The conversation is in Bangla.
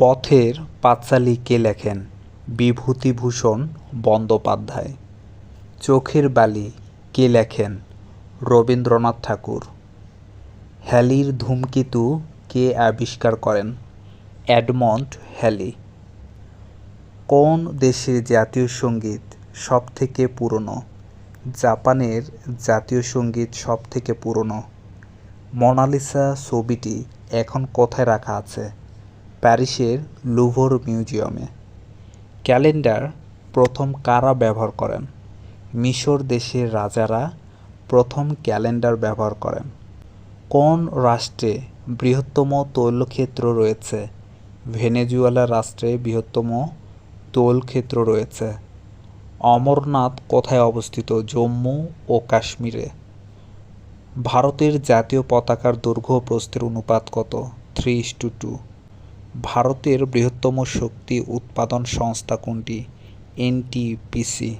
পথের পাঁচালী কে লেখেন? বিভূতিভূষণ বন্দ্যোপাধ্যায়। চোখের বালি কে লেখেন? রবীন্দ্রনাথ ঠাকুর। হ্যালির ধূমকেতু কে আবিষ্কার করেন? Edmond Halley. কোন দেশের জাতীয় সংগীত সবথেকে পুরনো? জাপানের জাতীয় সংগীত সবথেকে পুরনো? মোনালিসা ছবিটি এখন কোথায় রাখা আছে? প্যারিসের লুভর মিউজিয়ামে। ক্যালেন্ডার প্রথম কারা ব্যবহার করেন? মিশর দেশের রাজারা প্রথম ক্যালেন্ডার ব্যবহার করেন। কোন রাষ্ট্রে বৃহত্তম তৈলক্ষেত্র রয়েছে? ভেনেজুয়েলা রাষ্ট্রে বৃহত্তম তৈলক্ষেত্র রয়েছে। অমরনাথ কোথায় অবস্থিত? জম্মু ও কাশ্মীরে। ভারতের জাতীয় পতাকার দৈর্ঘ্য প্রস্থের অনুপাত কত? Three is to two. ভারতের বৃহত্তম শক্তি উৎপাদন সংস্থা কোনটি? এনটিপিসি।